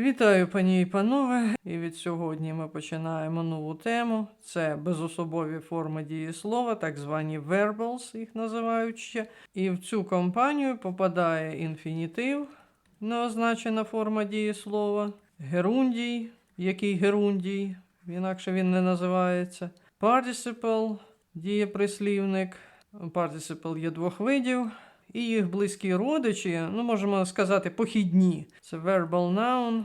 Вітаю, пані і панове. І від сьогодні ми починаємо нову тему. Це безособові форми дієслова, так звані verbals, їх називають ще. І в цю компанію попадає інфінітив, неозначена форма дієслова, герундій, який герундій, інакше він не називається, participle, дієприслівник. Participle є двох видів. І їх близькі родичі, ну можемо сказати, похідні. Це verbal noun,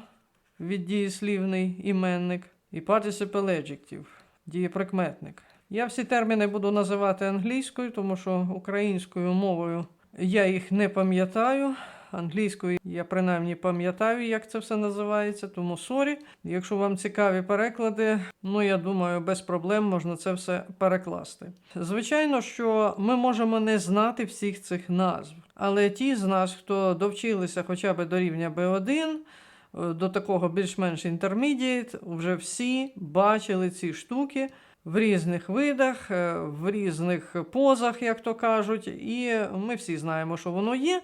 віддієслівний іменник, і participle adjective, дієприкметник. Я всі терміни буду називати англійською, тому що українською мовою я їх не пам'ятаю. Англійською я принаймні пам'ятаю, як це все називається, тому сорі. Якщо вам цікаві переклади, ну я думаю, без проблем можна це все перекласти. Звичайно, що ми можемо не знати всіх цих назв, але ті з нас, хто довчилися хоча б до рівня B1, е, до такого більш-менш intermediate, вже всі бачили ці штуки. В різних видах, е, в різних позах, як то кажуть, і ми всі знаємо, що воно є.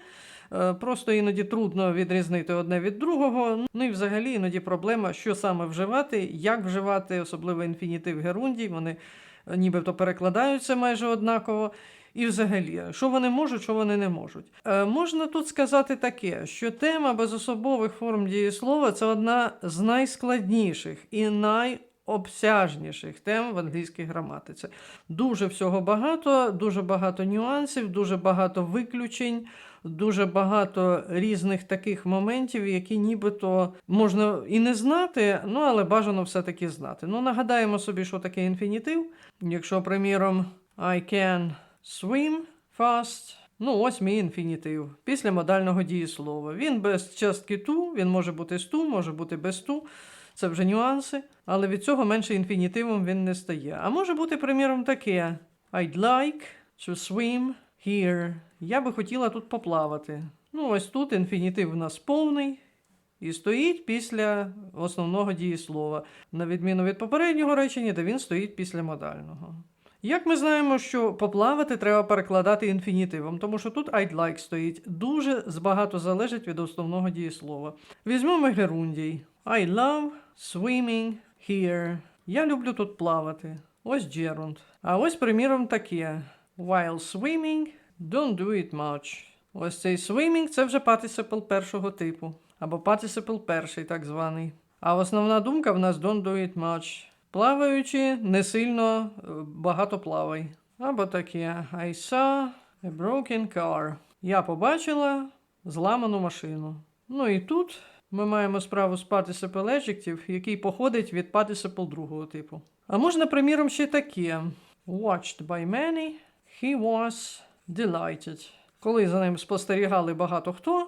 Е, Просто іноді трудно відрізнити одне від другого. Ну і взагалі іноді проблема, що саме вживати, як вживати, особливо інфінітив герундій, вони е, нібито перекладаються майже однаково. І взагалі, що вони можуть, що вони не можуть. Е, можна тут сказати таке, що тема безособових форм дієслова це одна з найскладніших і найобсяжніших тем в англійській граматиці. Дуже всього багато, дуже багато нюансів, дуже багато виключень дуже багато різних таких моментів, які нібито можна і не знати, ну але бажано все-таки знати. Ну, нагадаємо собі, що таке інфінітив. Якщо, приміром, I can swim fast. Ну, ось мій інфінітив після модального дієслова. Він без частки ту, він може бути з ту, може бути без ту. Це вже нюанси, але від цього менше інфінітивом він не стає. А може бути, приміром, таке: I'd like to swim here. Я би хотіла тут поплавати. Ну, ось тут інфінітив у нас повний і стоїть після основного дієслова, на відміну від попереднього речення, де він стоїть після модального. Як ми знаємо, що поплавати треба перекладати інфінітивом, тому що тут I'd like стоїть. Дуже збагато залежить від основного дієслова. Візьмемо герундій. I love swimming here. Я люблю тут плавати. Ось джерунд. А ось, приміром, таке. While swimming, don't do it much. Ось цей swimming це вже participle першого типу. Або participle перший, так званий. А основна думка в нас don't do it much. Плаваючи, не сильно е, багато плавай. Або таке. I saw a broken car. Я побачила зламану машину. Ну і тут ми маємо справу з participle adjective, який походить від participle другого типу. А можна, приміром, ще таке. Watched by many, he was delighted. Коли за ним спостерігали багато хто,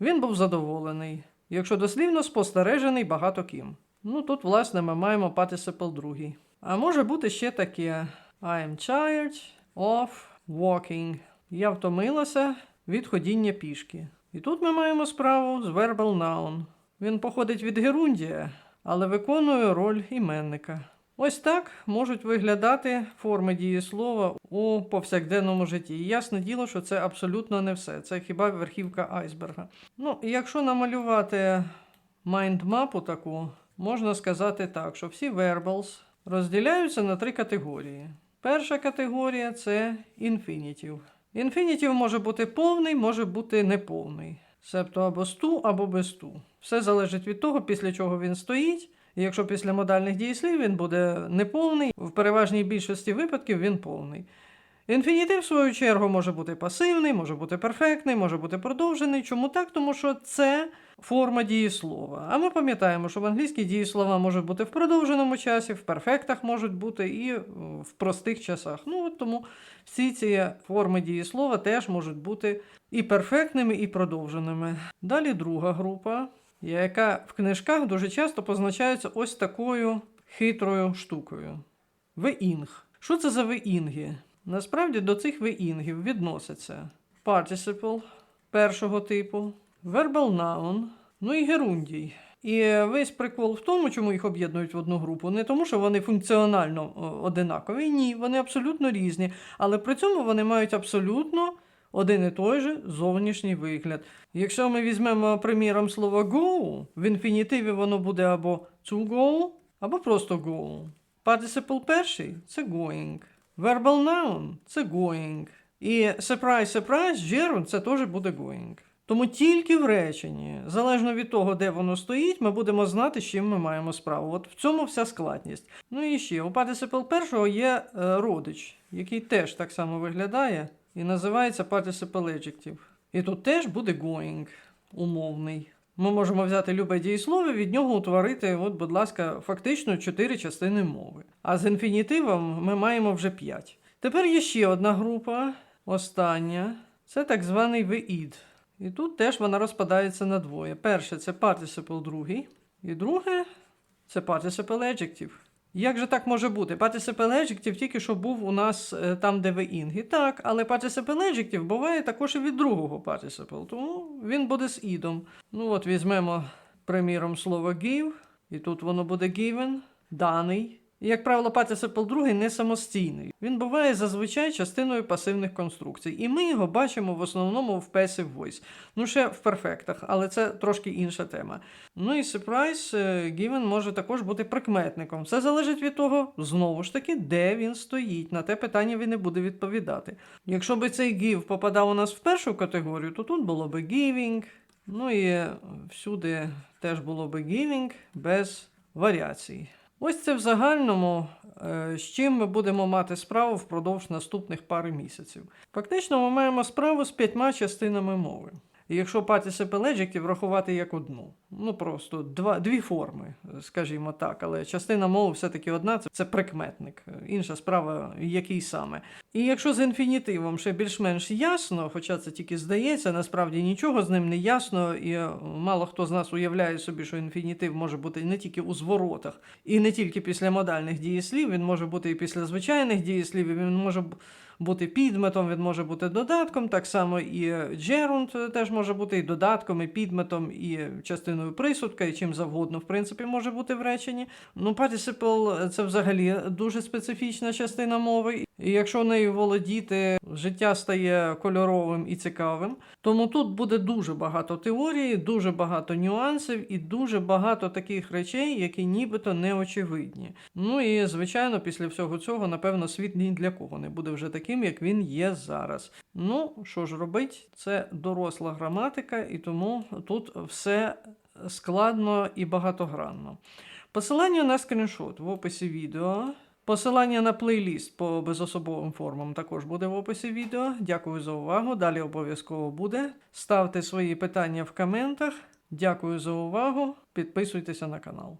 він був задоволений. Якщо дослівно спостережений багато ким. Ну тут, власне, ми маємо participle другий. А може бути ще таке: I am tired of walking. Я втомилася від ходіння пішки. І тут ми маємо справу з verbal noun. Він походить від герундія, але виконує роль іменника. Ось так можуть виглядати форми дієслова у повсякденному житті. І ясне діло, що це абсолютно не все. Це хіба верхівка айсберга. Ну, якщо намалювати майндмапу таку, можна сказати так, що всі verbals розділяються на три категорії. Перша категорія це інфінітів. Інфінітів може бути повний, може бути неповний. Себто або з ту, або без ту. Все залежить від того, після чого він стоїть. І якщо після модальних дієслів він буде неповний, в переважній більшості випадків він повний. Інфінітив, в свою чергу, може бути пасивний, може бути перфектний, може бути продовжений. Чому так? Тому що це форма дієслова. А ми пам'ятаємо, що в англійській дієслова можуть бути в продовженому часі, в перфектах можуть бути і в простих часах. Ну, от тому всі ці форми дієслова теж можуть бути і перфектними, і продовженими. Далі друга група яка в книжках дуже часто позначається ось такою хитрою штукою. Веінг. Що це за веінги? Насправді до цих веінгів відносяться participle першого типу, verbal noun, ну і герундій. І весь прикол в тому, чому їх об'єднують в одну групу, не тому, що вони функціонально одинакові. Ні, вони абсолютно різні. Але при цьому вони мають абсолютно один і той же зовнішній вигляд. Якщо ми візьмемо приміром слово go, в інфінітиві воно буде або to go, або просто go. Participle перший це going. Verbal noun це going. І surprise, surprise, gerund це теж буде going. Тому тільки в реченні, залежно від того, де воно стоїть, ми будемо знати, з чим ми маємо справу. От в цьому вся складність. Ну і ще у participle першого є е, родич, який теж так само виглядає і називається participle adjective. І тут теж буде going умовний. Ми можемо взяти любе дієслово, від нього утворити, от, будь ласка, фактично чотири частини мови. А з інфінітивом ми маємо вже п'ять. Тепер є ще одна група, остання. Це так званий VID. І тут теж вона розпадається на двоє. Перше це participle другий, і друге це participle adjective. Як же так може бути? Participle adjective тільки що був у нас е, там, де ви інги. Так, але participle adjective буває також і від другого participle, тому він буде з ідом. Ну от візьмемо, приміром, слово give, і тут воно буде given, даний. І, як правило, participle другий не самостійний. Він буває зазвичай частиною пасивних конструкцій. І ми його бачимо в основному в passive voice. Ну, ще в перфектах, але це трошки інша тема. Ну і surprise е, given може також бути прикметником. Все залежить від того, знову ж таки, де він стоїть. На те питання він не буде відповідати. Якщо би цей give попадав у нас в першу категорію, то тут було би giving. Ну і всюди теж було би giving без варіацій. Ось це в загальному, е, з чим ми будемо мати справу впродовж наступних пари місяців. Фактично, ми маємо справу з п'ятьма частинами мови. І якщо participle adjective врахувати як одну, ну просто два, дві форми, скажімо так, але частина мови все-таки одна це, прикметник. Інша справа, який саме. І якщо з інфінітивом ще більш-менш ясно, хоча це тільки здається, насправді нічого з ним не ясно, і мало хто з нас уявляє собі, що інфінітив може бути не тільки у зворотах, і не тільки після модальних дієслів, він може бути і після звичайних дієслів, він може бути підметом, він може бути додатком, так само і gerund теж може бути і додатком, і підметом, і частиною присудка, і чим завгодно, в принципі, може бути в реченні. Ну, participle – це взагалі дуже специфічна частина мови. І якщо нею володіти, життя стає кольоровим і цікавим. Тому тут буде дуже багато теорії, дуже багато нюансів і дуже багато таких речей, які нібито неочевидні. Ну і звичайно, після всього цього, напевно, світ ні для кого не буде вже таким, як він є зараз. Ну, що ж робить, це доросла граматика, і тому тут все складно і багатогранно. Посилання на скріншот в описі відео. Посилання на плейліст по безособовим формам також буде в описі відео. Дякую за увагу. Далі обов'язково буде. Ставте свої питання в коментах. Дякую за увагу. Підписуйтеся на канал.